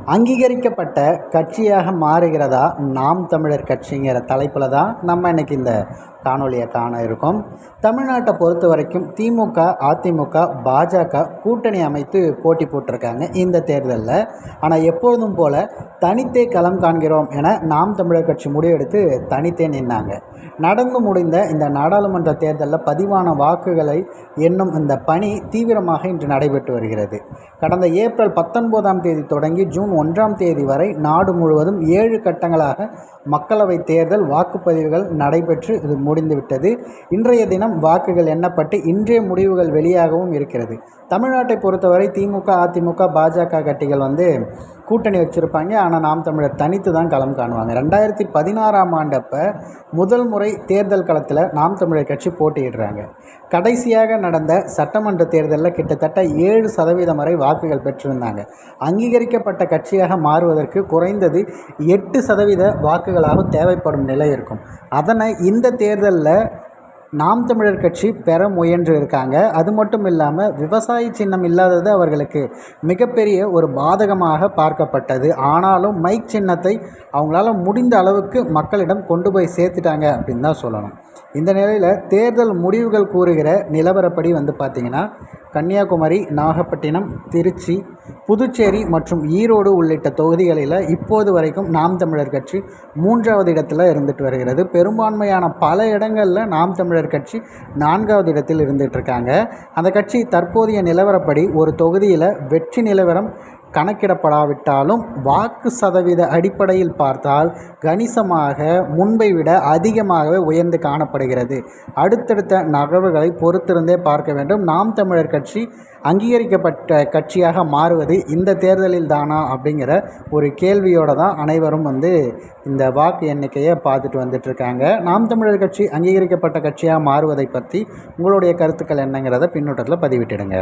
அங்கீகரிக்கப்பட்ட கட்சியாக மாறுகிறதா? நாம் தமிழர் கட்சிங்கிற தலைப்பில் தான் நம்ம இன்றைக்கி இந்த காணொளியை காண இருக்கோம். தமிழ்நாட்டை பொறுத்த வரைக்கும் திமுக அதிமுக பாஜக கூட்டணி அமைத்து போட்டி போட்டிருக்காங்க இந்த தேர்தலில். ஆனால் எப்பொழுதும் போல தனித்தே களம் காண்கிறோம் என நாம் தமிழர் கட்சி முடிவெடுத்து தனித்தே நின்னாங்க. நடந்து முடிந்த இந்த நாடாளுமன்ற தேர்தலில் பதிவான வாக்குகளை எண்ணும் இந்த பணி தீவிரமாக இன்று நடைபெற்று வருகிறது. கடந்த ஏப்ரல் பத்தொன்பதாம் தேதி தொடங்கி ஜூன் ஒன்றாம் தேதி வரை நாடு முழுவதும் ஏழு கட்டங்களாக மக்களவைத் தேர்தல் வாக்குப்பதிவுகள் நடைபெற்று இது முடிந்துவிட்டது. இன்றைய தினம் வாக்குகள் எண்ணப்பட்டு இன்றைய முடிவுகள் வெளியாகவும் இருக்கிறது. தமிழ்நாட்டை பொறுத்தவரை திமுக அதிமுக பாஜக கட்சிகள் வந்து கூட்டணி வச்சுருப்பாங்க. ஆனால் நாம் தமிழர் தனித்து தான் களம் காணுவாங்க. ரெண்டாயிரத்தி பதினாறாம் ஆண்டப்போ முதல் முறை தேர்தல் களத்தில் நாம் தமிழர் கட்சி போட்டியிடுறாங்க. கடைசியாக நடந்த சட்டமன்ற தேர்தலில் கிட்டத்தட்ட ஏழு சதவீதம் வரை வாக்குகள் பெற்றிருந்தாங்க. அங்கீகரிக்கப்பட்ட கட்சியாக மாறுவதற்கு குறைந்தது எட்டு சதவீத வாக்குகளாக தேவைப்படும் நிலை இருக்கும். அதனை இந்த தேர்தலில் நாம் தமிழர் கட்சி பெற முயன்று இருக்காங்க அது மட்டும் இல்லாமல் விவசாய சின்னம் இல்லாதது அவர்களுக்கு மிகப்பெரிய ஒரு பாதகமாக பார்க்கப்பட்டது. ஆனாலும் மைக் சின்னத்தை அவங்களால முடிந்த அளவுக்கு மக்களிடம் கொண்டு போய் சேர்த்துட்டாங்க அப்படின்னு தான் சொல்லணும். இந்த நிலையில் தேர்தல் முடிவுகள் கூறுகிற நிலவரப்படி வந்து பார்த்திங்கன்னா கன்னியாகுமரி நாகப்பட்டினம் திருச்சி புதுச்சேரி மற்றும் ஈரோடு உள்ளிட்ட தொகுதிகளில் இப்போது வரைக்கும் நாம் தமிழர் கட்சி மூன்றாவது இடத்தில் இருந்துட்டு வருகிறது. பெரும்பான்மையான பல இடங்களில் நாம் தமிழர் கட்சி நான்காவது இடத்தில் இருந்துகிட்ருக்காங்க அந்த கட்சி தற்போதைய நிலவரப்படி ஒரு தொகுதியில் வெற்றி நிலவரம் கணக்கிடப்படாவிட்டாலும் வாக்கு சதவீத அடிப்படையில் பார்த்தால் கணிசமாக முன்பை விட அதிகமாகவே உயர்ந்து காணப்படுகிறது. அடுத்தடுத்த நகர்வுகளை பொறுத்திருந்தே பார்க்க வேண்டும். நாம் தமிழர் கட்சி அங்கீகரிக்கப்பட்ட கட்சியாக மாறுவது இந்த தேர்தலில் தானா அப்படிங்கிற ஒரு கேள்வியோடு தான் அனைவரும் வந்து இந்த வாக்கு எண்ணிக்கையை பார்த்துட்டு வந்துட்டுருக்காங்க. நாம் தமிழர் கட்சி அங்கீகரிக்கப்பட்ட கட்சியாக மாறுவதை பற்றி உங்களுடைய கருத்துக்கள் என்னங்கிறத பின்னூட்டத்தில் பதிவிட்டுடுங்க.